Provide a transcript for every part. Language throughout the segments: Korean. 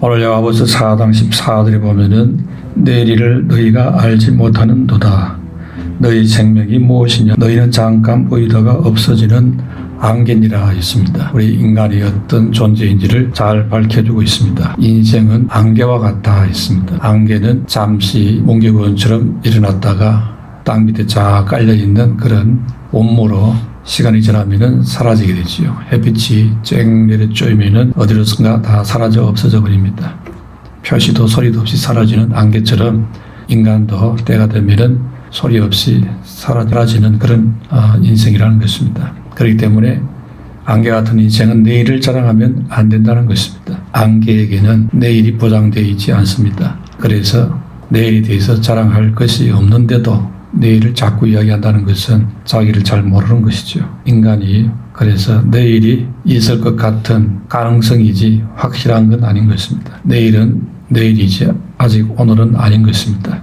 오늘 야고보서 4장 14절에 보면은 내 일을 너희가 알지 못하는도다. 너희 생명이 무엇이냐? 너희는 잠깐 보이다가 없어지는 안개니라 했습니다. 우리 인간이 어떤 존재인지를 잘 밝혀주고 있습니다. 인생은 안개와 같다 했습니다. 안개는 잠시 뭉게구름처럼 일어났다가 땅 밑에 쫙 깔려있는 그런 온무로 시간이 지나면은 사라지게 되지요. 햇빛이 쨍 내려 쪼이면은 어디로선가 다 사라져 없어져 버립니다. 표시도 소리도 없이 사라지는 안개처럼 인간도 때가 되면은 소리 없이 사라지는 그런 어, 인생이라는 것입니다. 그렇기 때문에 안개 같은 인생은 내일을 자랑하면 안 된다는 것입니다. 안개에게는 내일이 보장되어 있지 않습니다. 그래서 내일에 대해서 자랑할 것이 없는데도 내일을 자꾸 이야기한다는 것은 자기를 잘 모르는 것이죠. 인간이 그래서 내일이 있을 것 같은 가능성이지 확실한 건 아닌 것입니다. 내일은 내일이지 아직 오늘은 아닌 것입니다.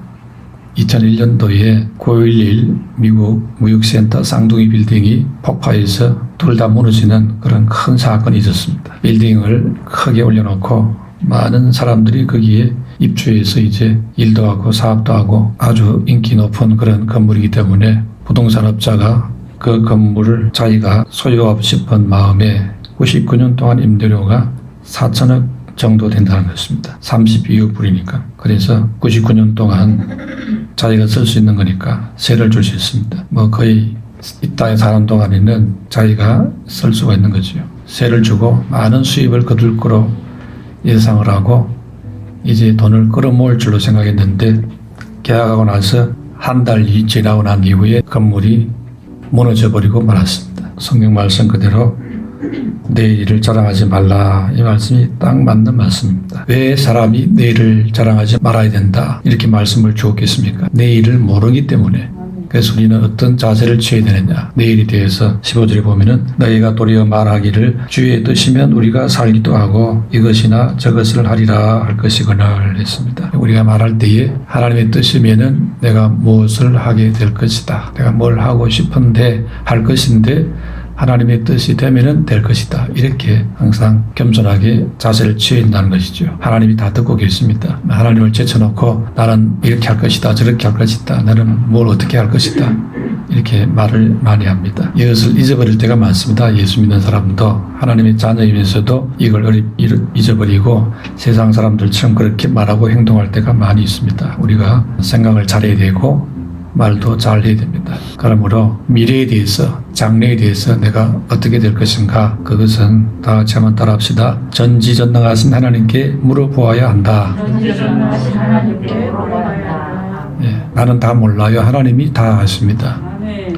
2001년도에 9.11 미국 무역센터 쌍둥이 빌딩이 폭파해서 둘 다 무너지는 그런 큰 사건이 있었습니다. 빌딩을 크게 올려놓고 많은 사람들이 거기에 입주해서 이제 일도 하고 사업도 하고 아주 인기 높은 그런 건물이기 때문에 부동산 업자가 그 건물을 자기가 소유하고 싶은 마음에 99년 동안 임대료가 4천억 정도 된다는 것입니다. 32억 불이니까. 그래서 99년 동안 자기가 쓸 수 있는 거니까 세를 줄 수 있습니다. 뭐 거의 이 땅에 사는 동안에는 자기가 쓸 수가 있는 거죠. 세를 주고 많은 수입을 거둘 거로 예상을 하고 이제 돈을 끌어모을 줄로 생각했는데 계약하고 나서 한달 지나고 난 이후에 건물이 무너져 버리고 말았습니다. 성경 말씀 그대로 내일을 자랑하지 말라 이 말씀이 딱 맞는 말씀입니다. 왜 사람이 내일을 자랑하지 말아야 된다 이렇게 말씀을 주었겠습니까? 내일을 모르기 때문에 그래서 우리는 어떤 자세를 취해야 되느냐 내일에 대해서 15절에 보면은 너희가 도리어 말하기를 주의 뜻이면 우리가 살기도 하고 이것이나 저것을 하리라 할 것이거늘 했습니다. 우리가 말할 때에 하나님의 뜻이면은 내가 무엇을 하게 될 것이다. 내가 뭘 하고 싶은데 할 것인데 하나님의 뜻이 되면은 될 것이다. 이렇게 항상 겸손하게 자세를 취한다는 것이죠. 하나님이 다 듣고 계십니다. 하나님을 제쳐놓고 나는 이렇게 할 것이다. 저렇게 할 것이다. 나는 뭘 어떻게 할 것이다. 이렇게 말을 많이 합니다. 이것을 잊어버릴 때가 많습니다. 예수 믿는 사람도 하나님의 자녀이면서도 이걸 잊어버리고 세상 사람들처럼 그렇게 말하고 행동할 때가 많이 있습니다. 우리가 생각을 잘해야 되고 말도 잘 해야 됩니다. 그러므로 미래에 대해서, 장래에 대해서 내가 어떻게 될 것인가, 그것은 다 같이 한번 따라 합시다. 전지전능하신 하나님께 물어보아야 한다. 전지전능하신 하나님께 물어봐야 예, 나는 다 몰라요. 하나님이 다 아십니다.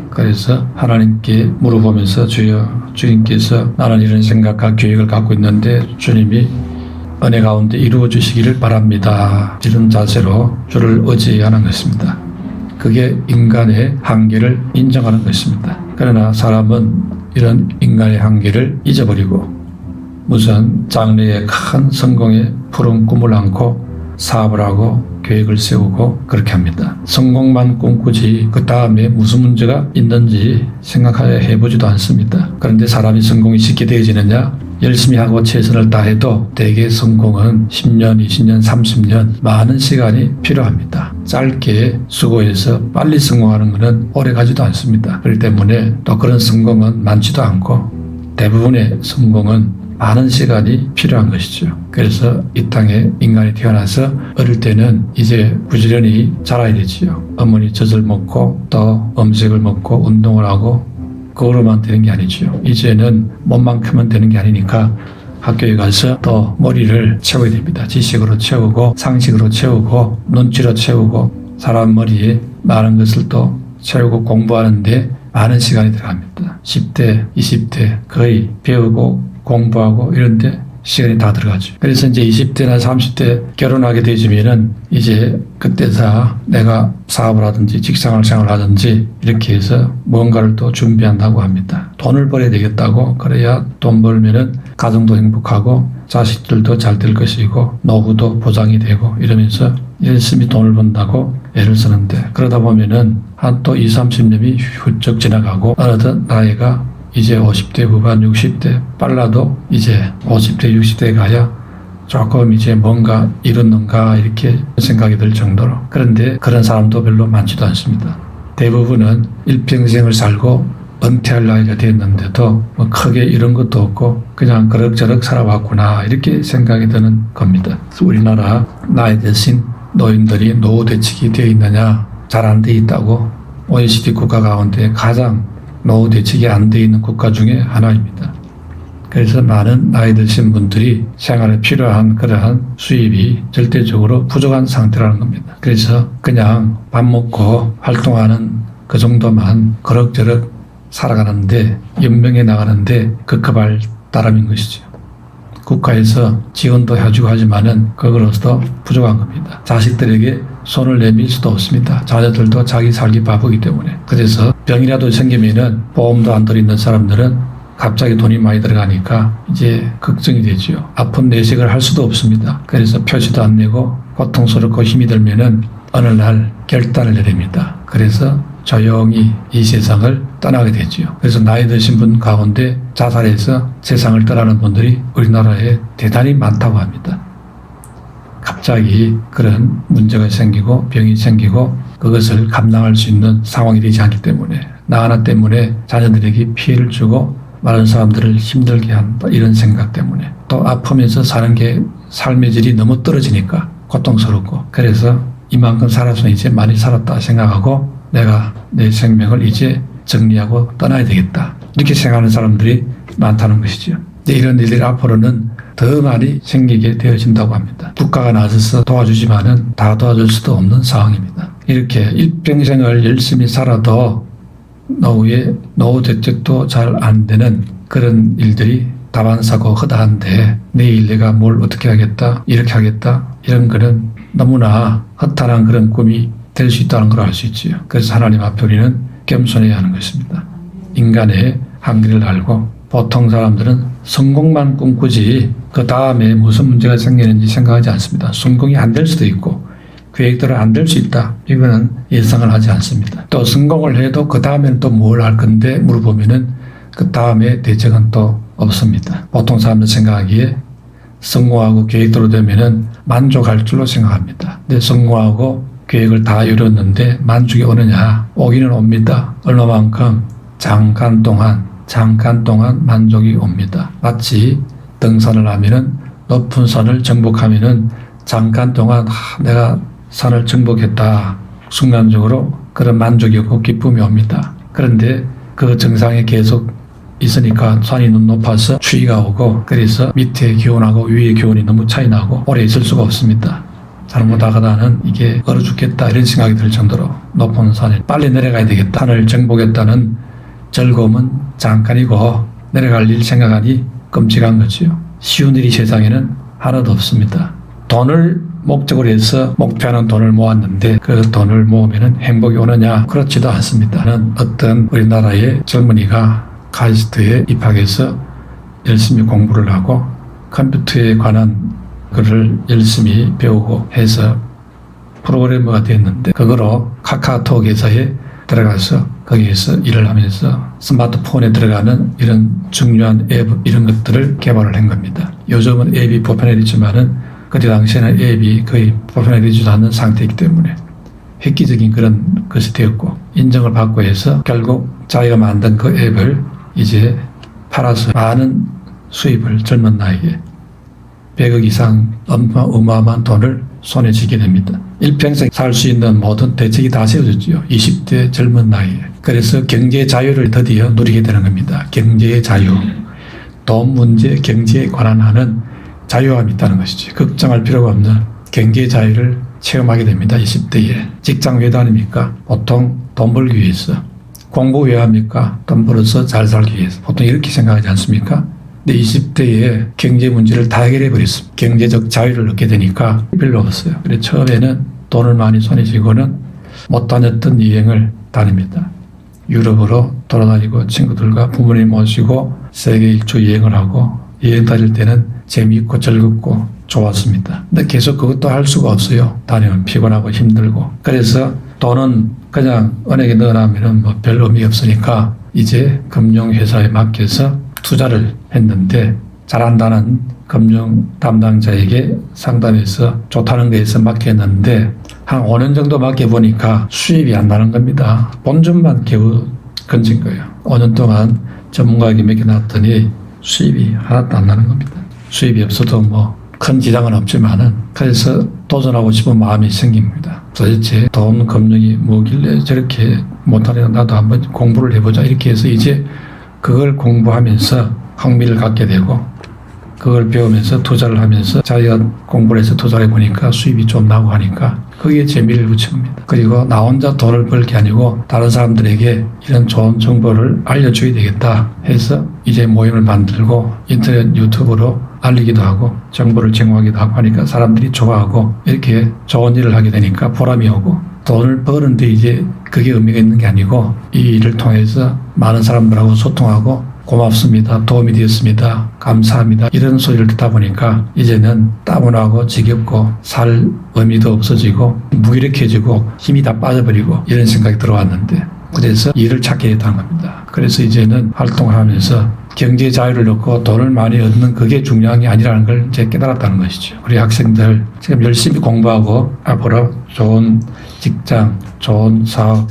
그래서 하나님께 물어보면서 주여, 주님께서 나는 이런 생각과 계획을 갖고 있는데 주님이 은혜 가운데 이루어 주시기를 바랍니다. 이런 자세로 주를 의지하는 것입니다. 그게 인간의 한계를 인정하는 것입니다. 그러나 사람은 이런 인간의 한계를 잊어버리고 무슨 장래의 큰 성공에 푸른 꿈을 안고 사업을 하고 계획을 세우고 그렇게 합니다. 성공만 꿈꾸지 그 다음에 무슨 문제가 있는지 생각하여 해보지도 않습니다. 그런데 사람이 성공이 쉽게 되어지느냐? 열심히 하고 최선을 다해도 대개 성공은 10년, 20년, 30년 많은 시간이 필요합니다. 짧게 수고해서 빨리 성공하는 것은 오래 가지도 않습니다. 그렇기 때문에 또 그런 성공은 많지도 않고 대부분의 성공은 많은 시간이 필요한 것이죠. 그래서 이 땅에 인간이 태어나서 어릴 때는 이제 부지런히 자라야 되지요. 어머니 젖을 먹고 또 음식을 먹고 운동을 하고 그거로만 되는 게 아니죠. 이제는 몸만큼은 되는 게 아니니까 학교에 가서 또 머리를 채워야 됩니다. 지식으로 채우고 상식으로 채우고 눈치로 채우고 사람 머리에 많은 것을 또 채우고 공부하는데 많은 시간이 들어갑니다. 10대, 20대 거의 배우고 공부하고 이런데 시간이 다 들어가죠. 그래서 이제 20대나 30대 결혼하게 되지면은 이제 그때서 내가 사업을 하든지 직장을 생활 하든지 이렇게 해서 뭔가를 또 준비한다고 합니다. 돈을 벌어야 되겠다고 그래야 돈 벌면은 가정도 행복하고 자식들도 잘 될 것이고 노후도 보장이 되고 이러면서 열심히 돈을 번다고 애를 쓰는데 그러다 보면은 한 또 2, 30년이 훌쩍 지나가고 어느덧 나이가 이제 50대 후반 60대 빨라도 이제 50대 60대 가야 조금 이제 뭔가 이뤘는가 이렇게 생각이 들 정도로 그런데 그런 사람도 별로 많지도 않습니다. 대부분은 일평생을 살고 은퇴할 나이가 됐는데도 뭐 크게 이런 것도 없고 그냥 그럭저럭 살아왔구나 이렇게 생각이 드는 겁니다. 우리나라 나이 드신 노인들이 노후 대책이 되어 있느냐 잘 안 돼 있다고 OECD 국가 가운데 가장 노후 대책이 안 돼 있는 국가 중에 하나입니다. 그래서 많은 나이 드신 분들이 생활에 필요한 그러한 수입이 절대적으로 부족한 상태라는 겁니다. 그래서 그냥 밥 먹고 활동하는 그 정도만 그럭저럭 살아가는데 연명해 나가는데 급급할 따름인 것이죠. 국가에서 지원도 해주고 하지만은 그걸로서도 부족한 겁니다. 자식들에게 손을 내밀 수도 없습니다. 자녀들도 자기 살기 바쁘기 때문에. 그래서 병이라도 생기면은 보험도 안 들어있는 사람들은 갑자기 돈이 많이 들어가니까 이제 걱정이 되죠. 아픈 내색을 할 수도 없습니다. 그래서 표시도 안 내고 고통스럽고 힘이 들면은 어느 날 결단을 내립니다. 그래서 조용히 이 세상을 떠나게 되지요. 그래서 나이 드신 분 가운데 자살해서 세상을 떠나는 분들이 우리나라에 대단히 많다고 합니다. 갑자기 그런 문제가 생기고 병이 생기고 그것을 감당할 수 있는 상황이 되지 않기 때문에 나 하나 때문에 자녀들에게 피해를 주고 많은 사람들을 힘들게 한다 이런 생각 때문에. 또 아프면서 사는 게 삶의 질이 너무 떨어지니까 고통스럽고. 그래서 이만큼 살아서 이제 많이 살았다 생각하고 내가 내 생명을 이제 정리하고 떠나야 되겠다. 이렇게 생각하는 사람들이 많다는 것이죠. 이런 일들이 앞으로는 더 많이 생기게 되어진다고 합니다. 국가가 나서서 도와주지만은 다 도와줄 수도 없는 상황입니다. 이렇게 일평생을 열심히 살아도 노후에 노후 대책도 잘 안 되는 그런 일들이 다반사고 허다한데 내일 내가 뭘 어떻게 하겠다 이렇게 하겠다 이런 거는 너무나 허탈한 그런 꿈이 될 수 있다는 걸 알 수 있지요. 그래서 하나님 앞에 우리는 겸손해야 하는 것입니다. 인간의 한계를 알고 보통 사람들은 성공만 꿈꾸지 그 다음에 무슨 문제가 생기는지 생각하지 않습니다. 성공이 안 될 수도 있고 계획대로 안 될 수 있다. 이거는 예상을 하지 않습니다. 또 성공을 해도 그 다음에는 또 뭘 할 건데 물어보면은 그 다음에 대책은 또 없습니다. 보통 사람들 생각하기에 성공하고 계획대로 되면은 만족할 줄로 생각합니다. 근데 성공하고 계획을 다 이뤘는데 만족이 오느냐? 오기는 옵니다. 얼마만큼? 잠깐 동안, 잠깐 동안 만족이 옵니다. 마치 등산을 하면은 높은 산을 정복하면은 잠깐 동안 하, 내가 산을 정복했다. 순간적으로 그런 만족이 없고 기쁨이 옵니다. 그런데 그 정상에 계속 있으니까 산이 너무 높아서 추위가 오고 그래서 밑에 기온하고 위의 기온이 너무 차이 나고 오래 있을 수가 없습니다. 잘못하다가는 이게 얼어 죽겠다 이런 생각이 들 정도로 높은 산에 빨리 내려가야 되겠다. 산을 정복했다는 즐거움은 잠깐이고 내려갈 일 생각하니 끔찍한 거지요. 쉬운 일이 세상에는 하나도 없습니다. 돈을 목적으로 해서 목표하는 돈을 모았는데 그 돈을 모으면 행복이 오느냐? 그렇지도 않습니다. 는 어떤 우리나라의 젊은이가 카이스트에 입학해서 열심히 공부를 하고 컴퓨터에 관한 글을 열심히 배우고 해서 프로그래머가 됐는데 그거로 카카오톡 회사에 들어가서 거기에서 일을 하면서 스마트폰에 들어가는 이런 중요한 앱 이런 것들을 개발을 한 겁니다. 요즘은 앱이 보편화되지만은 그때 당시에는 앱이 거의 보편화되지도 않는 상태이기 때문에 획기적인 그런 것이 되었고 인정을 받고 해서 결국 자기가 만든 그 앱을 이제 팔아서 많은 수입을 젊은 나이에 100억 이상 어마- 어마어마한 돈을 손에 쥐게 됩니다. 일평생 살 수 있는 모든 대책이 다 세워졌죠. 20대 젊은 나이에. 그래서 경제 자유를 드디어 누리게 되는 겁니다. 경제의 자유. 돈 문제, 경제에 관한 하는 자유함이 있다는 것이지. 걱정할 필요가 없는 경제 자유를 체험하게 됩니다. 20대에. 직장 왜 다닙니까? 보통 돈 벌기 위해서. 공부 왜 합니까? 돈 벌어서 잘 살기 위해서. 보통 이렇게 생각하지 않습니까? 근데 20대에 경제 문제를 다 해결해 버렸습니다. 경제적 자유를 얻게 되니까 별로 없어요. 그래서 처음에는 돈을 많이 손에 쥐고는 못 다녔던 여행을 다닙니다. 유럽으로 돌아다니고 친구들과 부모님 모시고 세계 일주 여행을 하고 여행 다닐 때는 재미있고 즐겁고 좋았습니다. 근데 계속 그것도 할 수가 없어요. 다니면 피곤하고 힘들고. 그래서 돈은 그냥 은행에 넣어놓으면 뭐 별 의미 없으니까 이제 금융회사에 맡겨서 투자를 했는데 잘한다는 금융 담당자에게 상담해서 좋다는 거에서 맡겼는데 한 5년 정도 맡겨보니까 수입이 안 나는 겁니다. 본전만 겨우 건진 거예요. 5년 동안 전문가에게 맡겨놨더니 수입이 하나도 안 나는 겁니다. 수입이 없어도 뭐 큰 지장은 없지만은 그래서 도전하고 싶은 마음이 생깁니다. 도대체 돈 금융이 뭐길래 저렇게 못하냐 나도 한번 공부를 해보자 이렇게 해서 이제 그걸 공부하면서 흥미를 갖게 되고 그걸 배우면서 투자를 하면서 자기가 공부를 해서 투자를 해보니까 수입이 좀 나고 하니까 거기에 재미를 붙입니다. 그리고 나 혼자 돈을 벌게 아니고 다른 사람들에게 이런 좋은 정보를 알려줘야 되겠다 해서 이제 모임을 만들고 인터넷 유튜브로 알리기도 하고 정보를 제공하기도 하고 하니까 사람들이 좋아하고 이렇게 좋은 일을 하게 되니까 보람이 오고 돈을 버는데 이제 그게 의미가 있는 게 아니고 이 일을 통해서 많은 사람들하고 소통하고 고맙습니다. 도움이 되었습니다. 감사합니다. 이런 소리를 듣다 보니까 이제는 따분하고 지겹고 살 의미도 없어지고 무기력해지고 힘이 다 빠져버리고 이런 생각이 들어왔는데 그래서 일을 찾게 됐다는 겁니다. 그래서 이제는 활동을 하면서 경제 자유를 얻고 돈을 많이 얻는 그게 중요한 게 아니라는 걸 이제 깨달았다는 것이죠. 우리 학생들 지금 열심히 공부하고 앞으로 좋은 직장, 좋은 사업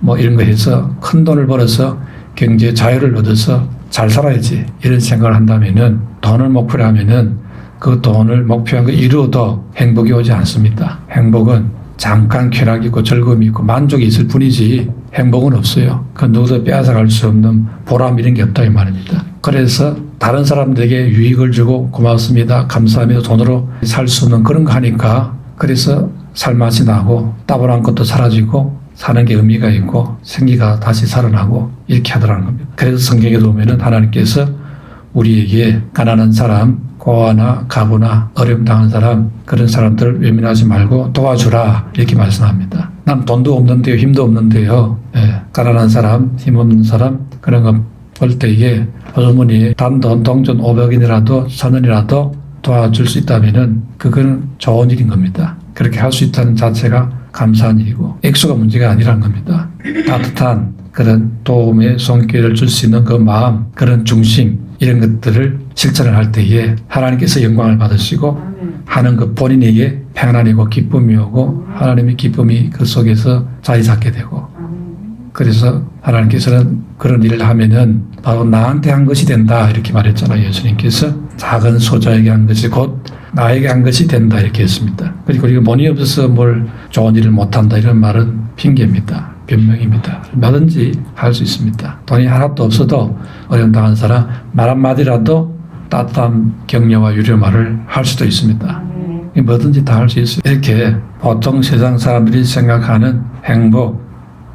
뭐 이런 거 해서 큰 돈을 벌어서 경제 자유를 얻어서 잘 살아야지 이런 생각을 한다면은 돈을 목표로 하면은 그 돈을 목표한 거 이루어도 행복이 오지 않습니다. 행복은 잠깐 쾌락이고 즐거움이 있고 만족이 있을 뿐이지 행복은 없어요. 그 누구도 빼앗아갈 수 없는 보람 이런 게 없다 이 말입니다. 그래서 다른 사람들에게 유익을 주고 고맙습니다. 감사합니다. 돈으로 살 수 없는 그런 거 하니까 그래서 살맛이 나고 따분한 것도 사라지고 사는 게 의미가 있고 생기가 다시 살아나고 이렇게 하더라는 겁니다. 그래서 성경에 보면은 하나님께서 우리에게 가난한 사람, 고아나 가부나 어려움 당한 사람 그런 사람들 외면하지 말고 도와주라 이렇게 말씀합니다. 난 돈도 없는데요, 힘도 없는데요. 예, 가난한 사람, 힘없는 사람 그런 거볼 때에 어머니 단돈 동전 500원이라도 천 원이라도 도와줄 수 있다면은 그거는 좋은 일인 겁니다. 그렇게 할 수 있다는 자체가 감사한 일이고 액수가 문제가 아니라는 겁니다. 따뜻한 그런 도움의 손길을 줄 수 있는 그 마음, 그런 중심 이런 것들을 실천을 할 때에 하나님께서 영광을 받으시고 하는 그 본인에게 평안이 고 기쁨이 오고 하나님의 기쁨이 그 속에서 자리 잡게 되고 그래서 하나님께서는 그런 일을 하면은 바로 나한테 한 것이 된다 이렇게 말했잖아요 예수님께서 작은 소자에게 한 것이 곧 나에게 한 것이 된다 이렇게 했습니다. 그리고 우리가 돈이 없어서 뭘 좋은 일을 못한다 이런 말은 핑계입니다. 변명입니다. 뭐든지 할 수 있습니다. 돈이 하나도 없어도 어려움 당한 사람 말 한마디라도 따뜻한 격려와 유료 말을 할 수도 있습니다. 뭐든지 다 할 수 있어요. 이렇게 보통 세상 사람들이 생각하는 행복,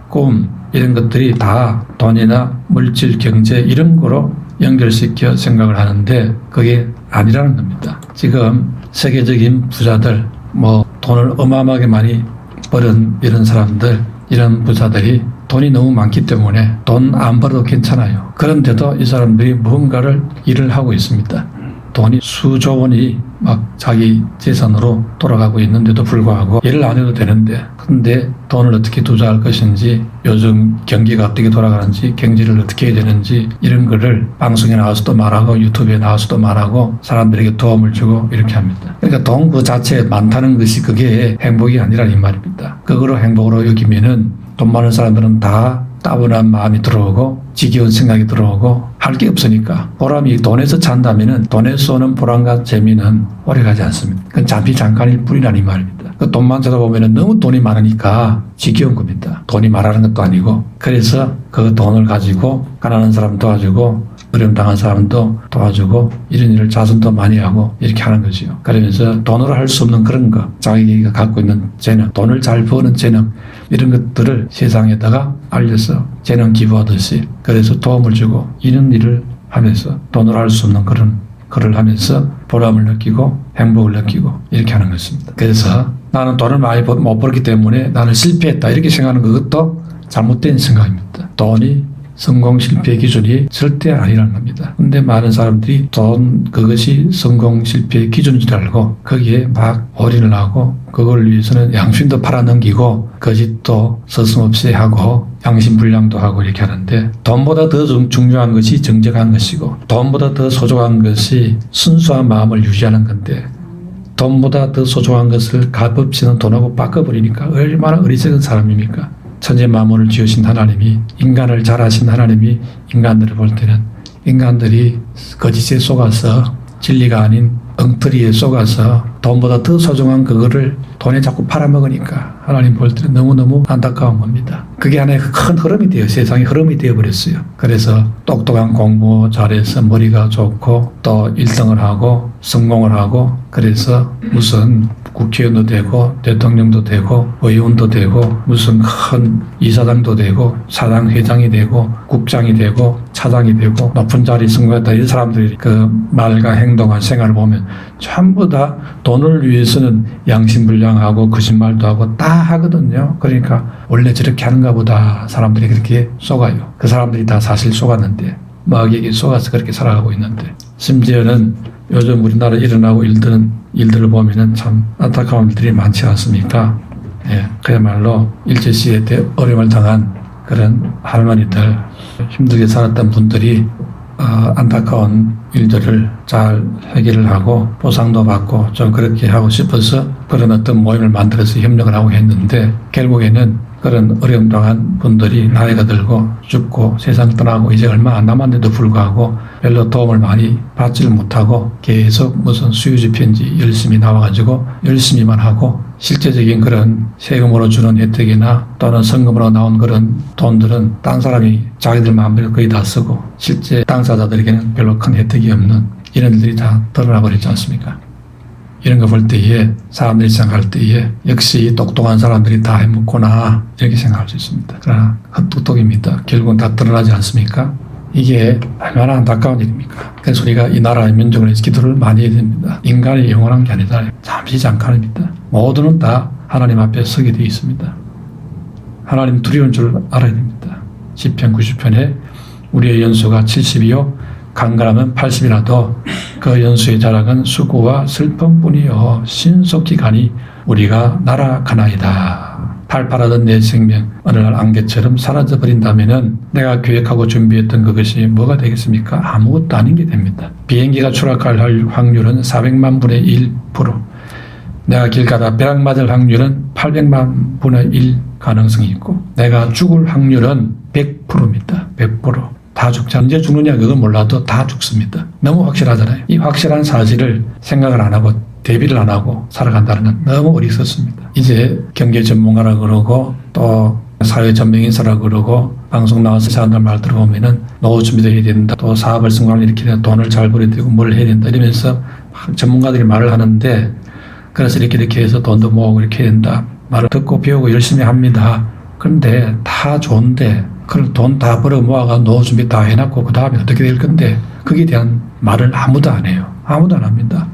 꿈 이런 것들이 다 돈이나 물질, 경제 이런 거로 연결시켜 생각을 하는데 그게 아니라는 겁니다. 지금 세계적인 부자들 뭐 돈을 어마어마하게 많이 벌은 이런 사람들 이런 부자들이 돈이 너무 많기 때문에 돈 안 벌어도 괜찮아요. 그런데도 이 사람들이 무언가를 일을 하고 있습니다. 돈이 수조 원이 막 자기 재산으로 돌아가고 있는데도 불구하고 일을 안 해도 되는데 근데 돈을 어떻게 투자할 것인지 요즘 경기가 어떻게 돌아가는지 경제를 어떻게 해야 되는지 이런 거를 방송에 나와서도 말하고 유튜브에 나와서도 말하고 사람들에게 도움을 주고 이렇게 합니다. 그러니까 돈 그 자체에 많다는 것이 그게 행복이 아니라 이 말입니다. 그거로 행복으로 여기면은 돈 많은 사람들은 다 따분한 마음이 들어오고 지겨운 생각이 들어오고 할 게 없으니까 보람이 돈에서 찬다면은 돈에서 오는 보람과 재미는 오래가지 않습니다. 그건 잠시 잠깐일 뿐이라는 이 말입니다. 그 돈만 찾아보면은 너무 돈이 많으니까 지겨운 겁니다. 돈이 말하는 것도 아니고 그래서 그 돈을 가지고 가난한 사람 도와주고 어려움 당한 사람도 도와주고 이런 일을 자선도 많이 하고 이렇게 하는 거지요. 그러면서 돈으로 할 수 없는 그런 거 자기가 갖고 있는 재능, 돈을 잘 버는 재능 이런 것들을 세상에다가 알려서 재능 기부하듯이 그래서 도움을 주고 이런 일을 하면서 돈으로 할수 없는 그런 그를 하면서 보람을 느끼고 행복을 느끼고 이렇게 하는 것입니다. 그래서 나는 돈을 많이 버- 못 벌기 때문에 나는 실패했다 이렇게 생각하는 그것도 잘못된 생각입니다. 돈이 성공 실패 기준이 절대 아니라는 겁니다. 근데 많은 사람들이 돈 그것이 성공 실패 기준인 줄 알고 거기에 막 올인을 하고 그걸 위해서는 양심도 팔아넘기고 거짓도 서슴없이 하고 양심 불량도 하고 이렇게 하는데 돈보다 더 중- 중요한 것이 정직한 것이고 돈보다 더 소중한 것이 순수한 마음을 유지하는 건데 돈보다 더 소중한 것을 값없이는 돈하고 바꿔버리니까 얼마나 어리석은 사람입니까? 천재 만물을 지으신 하나님이 인간을 잘하신 하나님이 인간들을 볼 때는 인간들이 거짓에 속아서 진리가 아닌 엉터리에 속아서 돈보다 더 소중한 그거를 돈에 자꾸 팔아먹으니까 하나님 볼 때는 너무너무 안타까운 겁니다. 그게 하나의 큰 흐름이 돼요. 세상의 흐름이 되어버렸어요. 그래서 똑똑한 공부 잘해서 머리가 좋고 또 1등을 하고 성공을 하고 그래서 무슨 국회의원도 되고 대통령도 되고 의원도 되고 무슨 큰 이사장도 되고 사장 회장이 되고 국장이 되고 차장이 되고 높은 자리 승거했다 이 사람들이 그 말과 행동과 생활을 보면 전부 다 돈을 위해서는 양심불량하고 거짓말도 하고 다 하거든요. 그러니까 원래 저렇게 하는가 보다 사람들이 그렇게 속아요. 그 사람들이 다 사실 속았는데 마귀에게 속아서 그렇게 살아가고 있는데 심지어는 요즘 우리나라에 일어나고 일들은 일들을 보면은 참 안타까운 일들이 많지 않습니까? 예, 그야말로 일제시대 때 어려움을 당한 그런 할머니들 힘들게 살았던 분들이 어, 안타까운 일들을 잘 해결을 하고 보상도 받고 좀 그렇게 하고 싶어서 그런 어떤 모임을 만들어서 협력을 하고 했는데 결국에는 그런 어려움 당한 분들이 나이가 들고 죽고 세상 떠나고 이제 얼마 안 남았는데도 불구하고 별로 도움을 많이 받지를 못하고 계속 무슨 수유지 편지 열심히 나와가지고 열심히만 하고 실제적인 그런 세금으로 주는 혜택이나 또는 성금으로 나온 그런 돈들은 딴 사람이 자기들 마음대로 거의 다 쓰고 실제 당사자들에게는 별로 큰 혜택이 없는 이런 일들이 다 드러나 버렸지 않습니까? 이런 거 볼 때에 사람들이 생각할 때에 역시 똑똑한 사람들이 다 해먹구나 이렇게 생각할 수 있습니다. 그러나 헛똑똑입니다. 결국은 다 드러나지 않습니까? 이게 얼마나 안타까운 일입니까? 그래서 우리가 이 나라의 민족을 위해서 기도를 많이 해야 됩니다. 인간이 영원한 게 아니다. 잠시 잠깐입니다. 모두는 다 하나님 앞에 서게 되어 있습니다. 하나님 두려운 줄 알아야 됩니다. 10편 90편에 우리의 연수가 70이요 강건하면 80이라도 그 연수의 자락은 수고와 슬픔뿐이요 신속히 가니 우리가 날아가나이다. 팔팔하던 내 생명 어느 날 안개처럼 사라져 버린다면은 내가 계획하고 준비했던 그것이 뭐가 되겠습니까? 아무것도 아닌 게 됩니다. 비행기가 추락할 확률은 400만 분의 1%. 내가 길 가다 벼락 맞을 확률은 800만 분의 1 가능성이 있고 내가 죽을 확률은 100%입니다. 100%. 다 죽자. 언제 죽느냐 그건 몰라도 다 죽습니다. 너무 확실하잖아요. 이 확실한 사실을 생각을 안 하고 대비를 안 하고 살아간다는 건 너무 어리석습니다. 이제 경제 전문가라 그러고 또 사회 전명인사라 그러고 방송 나와서 사람들 말 들어보면은 노후 준비도 해야 된다. 또 사업을 성공을 해야 돈을 잘 벌여야 되고 뭘 해야 된다. 이러면서 막 전문가들이 말을 하는데 그래서 이렇게 이렇게 해서 돈도 모으고 이렇게 해야 된다. 말을 듣고 배우고 열심히 합니다. 그런데 다 좋은데 그걸 돈 다 벌어 모아가 노후 준비 다 해놨고 그 다음에 어떻게 될 건데 거기에 대한 말을 아무도 안 해요. 아무도 안 합니다.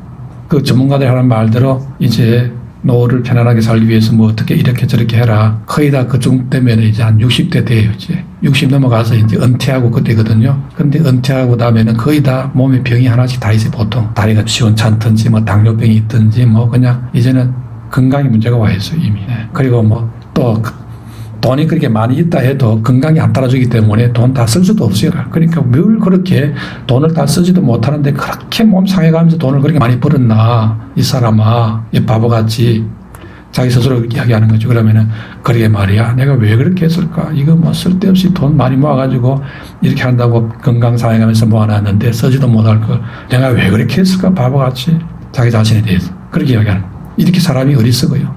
그 전문가들이 하는 말대로 이제 노후를 편안하게 살기 위해서 뭐 어떻게 이렇게 저렇게 해라. 거의 다 그쯤 되면 이제 한 60대 돼요, 이제. 60 넘어가서 이제 은퇴하고 그때거든요. 근데 은퇴하고 나면은 거의 다 몸에 병이 하나씩 다 있어요, 보통. 다리가 시원찮든지 뭐 당뇨병이 있든지 뭐 그냥 이제는 건강에 문제가 와 있어요, 이미. 예. 그리고 뭐 또 돈이 그렇게 많이 있다 해도 건강이 안 따라주기 때문에 돈 다 쓸 수도 없어요. 그러니까 뭘 그렇게 돈을 다 쓰지도 못하는데 그렇게 몸 상해가면서 돈을 그렇게 많이 벌었나 이 사람아 이 바보같이 자기 스스로 이야기하는 거죠. 그러면은 그러게 말이야. 내가 왜 그렇게 했을까? 이거 뭐 쓸데없이 돈 많이 모아가지고 이렇게 한다고 건강 상해가면서 모아놨는데 쓰지도 못할 걸 내가 왜 그렇게 했을까? 바보같이 자기 자신에 대해서 그렇게 이야기하는. 이렇게 사람이 어리석어요.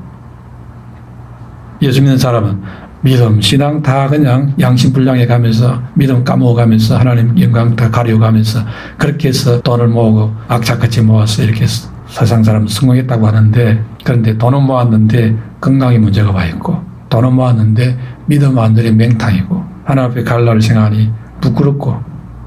예수 믿는 사람은 믿음, 신앙 다 그냥 양심 불량해 가면서 믿음 까먹어가면서 하나님 영광 다 가려가면서 그렇게 해서 돈을 모으고 악착같이 모아서 이렇게 세상 사람 성공했다고 하는데 그런데 돈은 모았는데 건강에 문제가 와 있고 돈은 모았는데 믿음 완전히 맹탕이고 하나님 앞에 갈 날을 생각하니 부끄럽고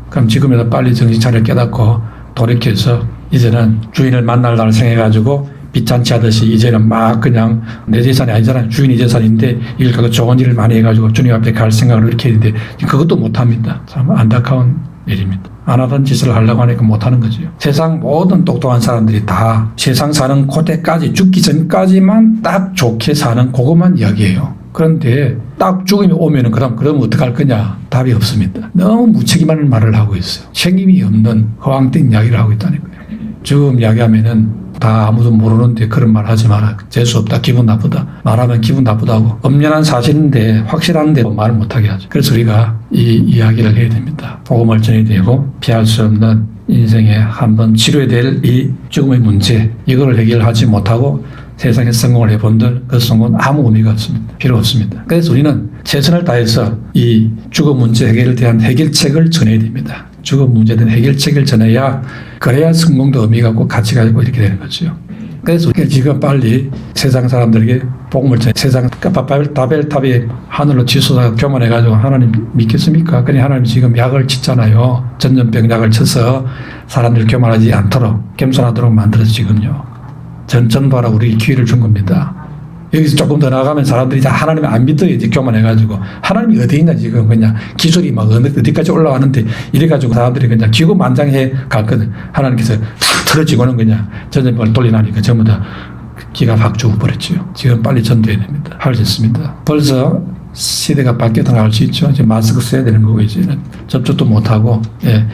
그럼 지금이라도 빨리 정신 차려 깨닫고 돌이켜서 이제는 주인을 만날 날을 생각해가지고 빚잔치 하듯이 이제는 막 그냥 내 재산이 아니잖아요. 주인이 재산인데 이걸 갖고 좋은 일을 많이 해가지고 주님 앞에 갈 생각을 이렇게 했는데 그것도 못합니다. 참 안타까운 일입니다. 안 하던 짓을 하려고 하니까 못하는 거죠. 세상 모든 똑똑한 사람들이 다 세상 사는 그때까지 죽기 전까지만 딱 좋게 사는 그것만 이야기해요. 그런데 딱 죽음이 오면은 그럼 그럼 어떡할 거냐 답이 없습니다. 너무 무책임한 말을 하고 있어요. 책임이 없는 허황된 이야기를 하고 있다는 거예요. 죽음 이야기하면은 다 아무도 모르는데 그런 말 하지 마라. 재수 없다. 기분 나쁘다. 말하면 기분 나쁘다고. 엄연한 사실인데 확실한데 말을 못하게 하죠. 그래서 우리가 이 이야기를 해야 됩니다. 복음을 전해야 되고 피할 수 없는 인생에 한번 치료해야 될이 죽음의 문제 이거를 해결하지 못하고 세상에 성공을 해본들 그 성공은 아무 의미가 없습니다. 필요 없습니다. 그래서 우리는 최선을 다해서 이 죽음 문제 해결에 대한 해결책을 전해야 됩니다. 죽음 대한 해결책을 전해야 그래야 성공도 의미가 있고 가치가 있고 이렇게 되는 거죠. 그래서 지금 빨리 세상 사람들에게 복음을 전해 세상 바벨 다벨탑이 하늘로 치솟아 교만해가지고 하나님 믿겠습니까? 그냥 하나님 지금 약을 짓잖아요. 전염병 약을 쳐서 사람들 교만하지 않도록 겸손하도록 만들어서 지금요. 전전바라 우리 기회를 준 겁니다. 여기서 조금 더 나가면 사람들이 다 하나님을 안 믿어 이제 교만해가지고 하나님이 어디 있나 지금 그냥 기술이 막 어디까지 올라가는데 이래가지고 사람들이 그냥 기고만장해 갔거든. 하나님께서 탁 틀어지고는 그냥 전쟁을 돌리나니까 전부 다 기가 확 죽어버렸지요. 지금 빨리 전도해야 됩니다. 할 수 있습니다. 벌써 시대가 바뀌었다 나갈 수 있죠. 이제 마스크 써야 되는 거고 이제는 접촉도 못하고 예.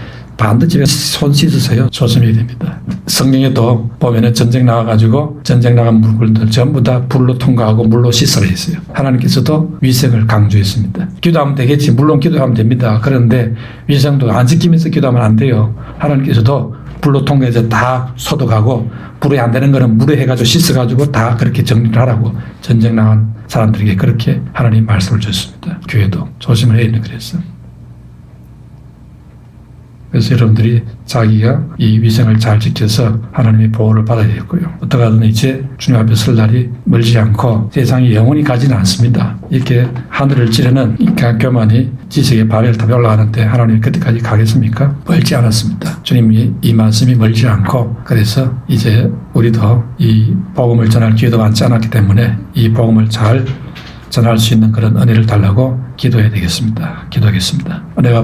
반드시 손 씻으세요. 조심해야 됩니다. 성경에도 보면은 전쟁 나가가지고 전쟁 나간 물건들 전부 다 불로 통과하고 물로 씻으라 했어요. 하나님께서도 위생을 강조했습니다. 기도하면 되겠지. 물론 기도하면 됩니다. 그런데 위생도 안 지키면서 기도하면 안 돼요. 하나님께서도 불로 통과해서 다 소독하고 불에 안 되는 거는 물에 해가지고 씻어가지고 다 그렇게 정리를 하라고 전쟁 나간 사람들에게 그렇게 하나님 말씀을 주셨습니다. 교회도 조심을 해야 되는 그랬어. 그래서 여러분들이 자기가 이 위생을 잘 지켜서 하나님의 보호를 받아야 되고요. 어떡하든 이제 주님 앞에 설 날이 멀지 않고 세상이 영원히 가지는 않습니다. 이렇게 하늘을 찌르는 이 교만이 지식의 바벨탑에 올라가는데 하나님이 그때까지 가겠습니까? 멀지 않았습니다. 주님이 이 말씀이 멀지 않고 그래서 이제 우리도 이 복음을 전할 기회도 많지 않았기 때문에 이 복음을 잘 전할 수 있는 그런 은혜를 달라고 기도해야 되겠습니다. 기도하겠습니다. 은혜가